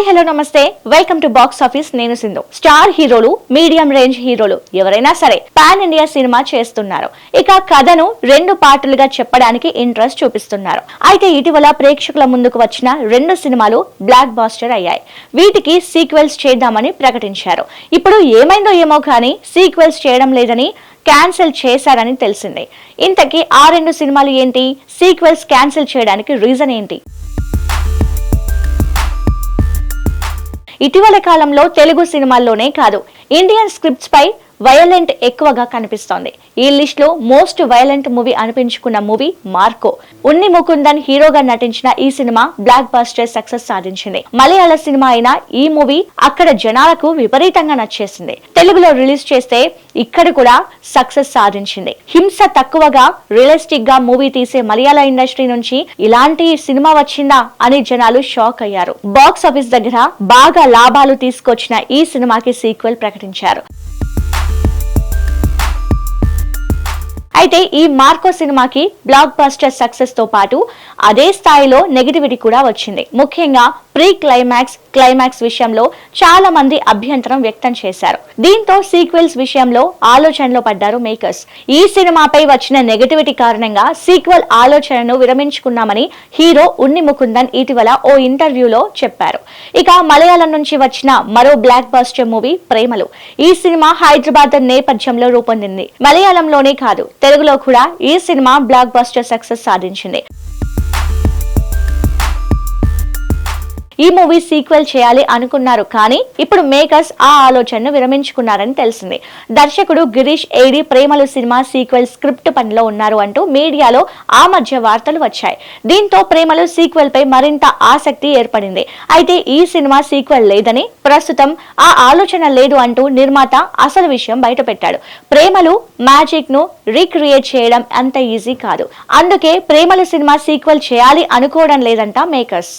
Hi hello నమస్తే. Welcome to box office నేను Sindhu. Star హీరోలు మీడియం రేంజ్ హీరోలు ఎవరైనా సరే పాన్ ఇండియా సినిమా చేస్తున్నారు. ఇక కథను రెండు పార్టులుగా చెప్పడానికి ఇంట్రెస్ట్ చూపిస్తున్నారు. అయితే ఇటీవల ప్రేక్షకుల ముందుకు వచ్చిన రెండు సినిమాలు బ్లాక్ బాస్టర్ అయ్యాయి. వీటికి సీక్వెల్స్ చేద్దామని ప్రకటించారు. ఇప్పుడు ఏమైందో ఏమో కానీ సీక్వెల్స్ చేయడం లేదని క్యాన్సిల్ చేశారని తెలిసింది. ఇంతకీ ఆ రెండు సినిమాలు ఏంటి? సీక్వెల్స్ క్యాన్సిల్ చేయడానికి రీజన్ ఏంటి? ఇటీవల కాలంలో తెలుగు సినిమాల్లోనే కాదు. ఇండియన్ స్క్రిప్ట్స్ పై వయలెంట్ ఎక్కువగా కనిపిస్తోంది. ఈ లిస్ట్లో మోస్ట్ వయలెంట్ మూవీ అనిపించుకున్న మూవీ మార్కో. ఉన్ని ముకుందన్ హీరోగా నటించిన ఈ సినిమా బ్లాక్ బాస్టర్ సక్సెస్ సాధించింది. మలయాళ సినిమా అయిన ఈ మూవీ అక్కడ జనాలకు విపరీతంగా నచ్చేసింది. తెలుగులో రిలీజ్ చేస్తే ఇక్కడ కూడా సక్సెస్ సాధించింది. హింస తక్కువగా రియలిస్టిక్గా మూవీ తీసే మలయాళ ఇండస్ట్రీ నుంచి ఇలాంటి సినిమా వచ్చిందా అని జనాలు షాక్ అయ్యారు. బాక్స్ ఆఫీస్ దగ్గర బాగా లాభాలు తీసుకొచ్చిన ఈ సినిమాకి సీక్వెల్ ప్రకటించారు. అయితే ఈ మార్కో సినిమాకి బ్లాక్ బస్టర్ సక్సెస్తో పాటు అదే స్థాయిలో నెగిటివిటీ కూడా వచ్చింది. ముఖ్యంగా ప్రీ క్లైమాక్స్ క్లైమాక్స్ విషయంలో చాలా మంది అభ్యంతరం వ్యక్తం చేశారు. దీంతో సీక్వెల్స్ విషయంలో ఆలోచనలో పడ్డారు మేకర్స్. ఈ సినిమాపై వచ్చిన నెగటివిటీ కారణంగా సీక్వెల్ ఆలోచనను విరమించుకున్నామని హీరో ఉన్ని ముకుందన్ ఇటీవల ఓ ఇంటర్వ్యూలో చెప్పారు. ఇక మలయాళం నుంచి వచ్చిన మరో బ్లాక్ బస్టర్ మూవీ ప్రేమలు. ఈ సినిమా హైదరాబాద్ నేపథ్యంలో రూపొందింది. మలయాళంలోనే కాదు తెలుగులో కూడా ఈ సినిమా బ్లాక్ బస్టర్ సక్సెస్ సాధించింది. ఈ మూవీ సీక్వెల్ చేయాలి అనుకున్నారు కానీ ఇప్పుడు మేకర్స్ ఆ ఆలోచనను విరమించుకున్నారని తెలిసింది. దర్శకుడు Girish A D Premalu cinema sequel script పనిలో ఉన్నారు అంటూ మీడియాలో ఆ మధ్య వార్తలు వచ్చాయి. దీంతో ప్రేమలు సీక్వెల్ పై మరింత ఆసక్తి ఏర్పడింది. అయితే ఈ సినిమా సీక్వెల్ లేదని ప్రస్తుతం ఆ ఆలోచన లేదు అంటూ నిర్మాత అసలు విషయం బయటపెట్టాడు. ప్రేమలు మ్యాజిక్ను రీక్రియేట్ చేయడం అంత ఈజీ కాదు. అందుకే ప్రేమలు సినిమా సీక్వెల్ చేయాలి అనుకోవడం లేదంట మేకర్స్.